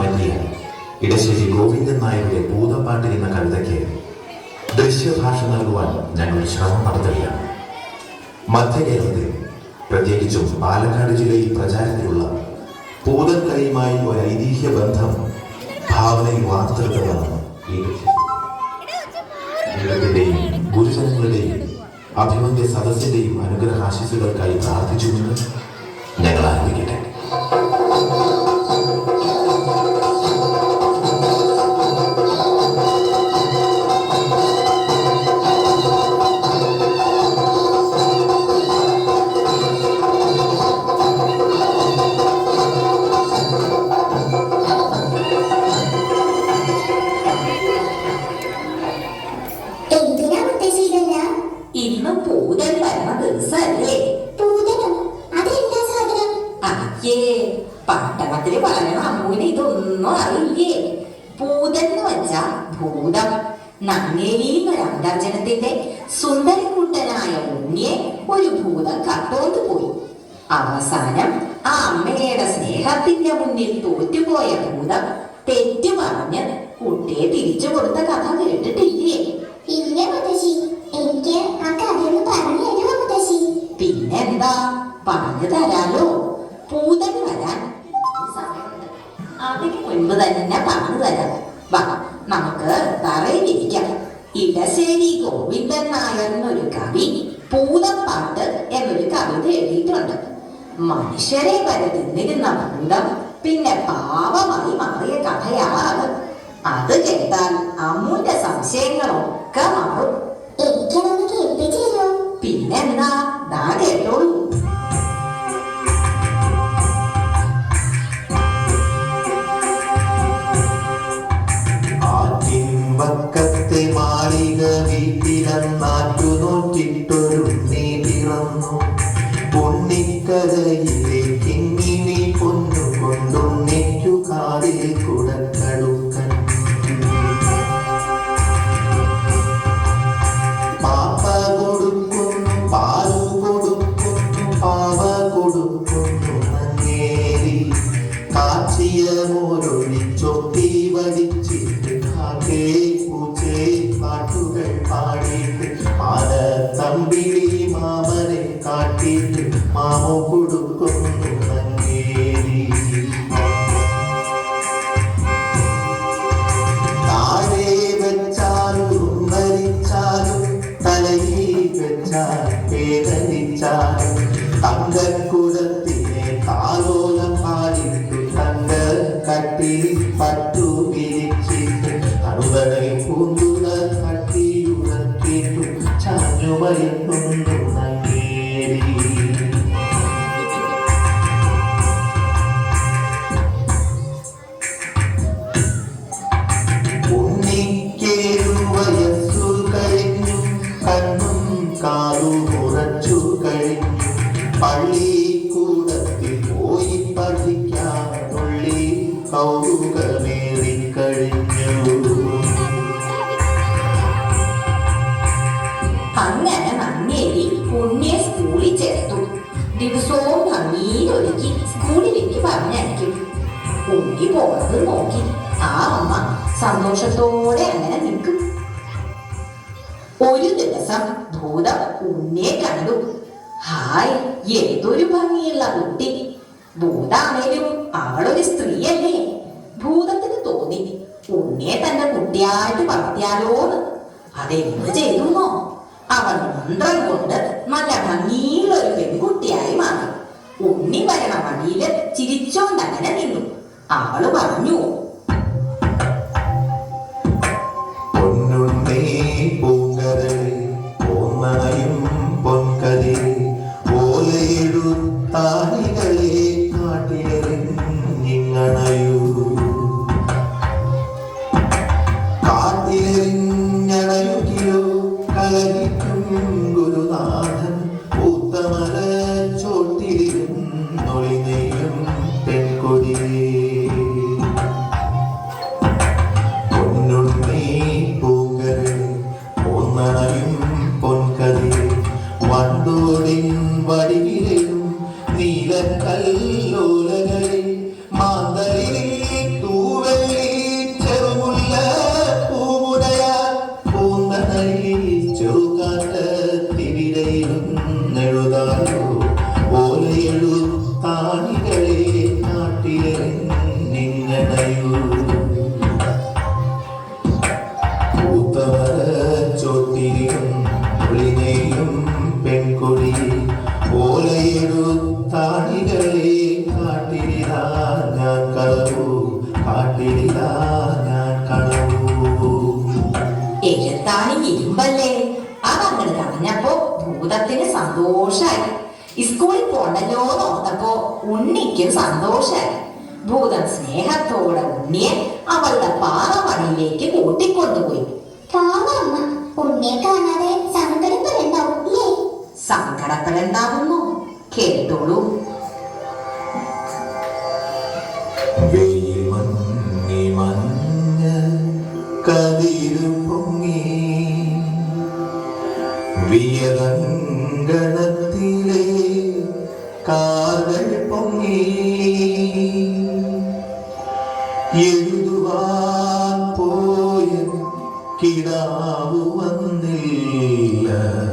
മാറ്റിയ ഇടശ്ശേരി ഗോവിന്ദൻ നായരുടെ ഭൂതപ്പാട്ട് എന്ന കവിതയ്ക്ക് ദൃശ്യഭാഷ നൽകുവാൻ ഞങ്ങൾ ശ്രമം നടത്തുകയാണ്. മധ്യ കേരളത്തിൽ പ്രത്യേകിച്ചും പാലക്കാട് ജില്ലയിൽ പ്രചാരത്തിലുള്ള പൂതക്കലയുമായി ഒരു ഐതിഹ്യ ബന്ധം ഭാവനയിൽ വാർത്തെടുത്തതാണ് ദൈവത്തിന്റെയും ഗുരുജനങ്ങളുടെയും അഭിമന്യ സദസ്സിന്റെയും അനുഗ്രഹാശിസുകൾക്കായി പ്രാർത്ഥിച്ചുകൊണ്ട് ഇന്ന് പൂതൻ വരണ ദിവസല്ലേ? അയ്യേ പട്ടണത്തിൽ പറഞ്ഞ അമ്മൂന് ഇതൊന്നും അറിയില്ലേ? പൂതൻ എന്ന് വെച്ചാ ഭൂതം. നങ്ങേലിന്നൊരു അന്തർജനത്തിന്റെ സുന്ദരക്കുട്ടനായ ഉണ്ണിയെ ഒരു ഭൂതം കട്ടോണ്ട് പോയി. അവസാനം ആ അമ്മയുടെ സ്നേഹത്തിന്റെ മുന്നിൽ തോറ്റുപോയ ഭൂതം തെറ്റു പറഞ്ഞ് കുട്ടിയെ തിരിച്ചു മുൻപ് തന്നെ പറഞ്ഞു തരാം. വാ നമുക്ക് തറയിലിരിക്കാം ഇടശ്ശേരി ഗോവിന്ദൻ നായർ എന്നൊരു കവി പൂതപ്പാട്ട് എന്നൊരു കവിത എഴുതിയിട്ടുണ്ട്. മനുഷ്യരെ വരെ തിന്നിരുന്ന ഭൂതം പിന്നെ പാവമായി മാറിയ കഥയാണ് അത് കേട്ടാൽ അമ്മുന്റെ സംശയങ്ങളൊക്കെ മാറും. എനിക്കതൊന്ന് പിന്നെന്താ? കട്ടി പട്ടു വിരിച്ചിട്ട് അറുതനെ പൂന്തുക കട്ടിയുറക്കിട്ടു ചാഞ്ഞുമയക്കുന്നു നങ്ങേരി കൗതുകമേറിക്കഴിഞ്ഞു അങ്ങനെ നന്നേരി ഉണ്ണിയെ സ്കൂളിൽ ചേർത്തു. ദിവസവും ഭംഗിയിലൊരുക്കി സ്കൂളിലേക്ക് പറഞ്ഞയക്കും. ഉണ്ണി പോകുന്നത് നോക്കി. ആ അമ്മ സന്തോഷത്തോടെ അങ്ങനെ നിൽക്കും. ഒരു ദിവസം ഭൂതം ഉണ്ണിയെ കണ്ടു. ഹായ് ഏതൊരു ഭംഗിയുള്ള കുട്ടി. ഭൂതാണേലും അവളൊരു സ്ത്രീയല്ലേ. ഭൂതത്തിന് തോന്നി ഉണ്ണിയെ തന്റെ കുട്ടിയായിട്ട് വളർത്തിയാലോന്ന്. അതെന്ത് ചെയ്തുന്നോ? അവൻ മന്ത്രം കൊണ്ട് നല്ല ഭംഗിയുള്ള പെൺകുട്ടിയായി മാറി. ഉണ്ണി വരണ വഴിയിൽ ചിരിച്ചോണ്ടങ്ങനെ നിന്നു. അവൾ പറഞ്ഞു എഴുത്താണി ഇരുമ്പല്ലേ? അതങ്ങനെ കളഞ്ഞപ്പോ ഭൂതത്തിന് സന്തോഷായി. സ്കൂളിൽ പോണ്ടല്ലോ എന്ന് ഓർത്തപ്പോ ഉണ്ണിക്കും സന്തോഷായി. ഭൂതം സ്നേഹത്തോടെ ഉണ്ണിയെ അവളുടെ പാറമണിയിലേക്ക് കൂട്ടിക്കൊണ്ടുപോയി. അമ്മ ഉണ്ണിയെ കാണാതെ സങ്കടപ്പെടണ്ടാവുന്നു കേട്ടോളൂ. വെയിൽ മഞ്ഞ കതിരു വിയതങ്കണത്തിലെ കാതൽ പൊങ്ങി. എഴുതുവാൻ പോയ കിടാവു വന്നില്ല.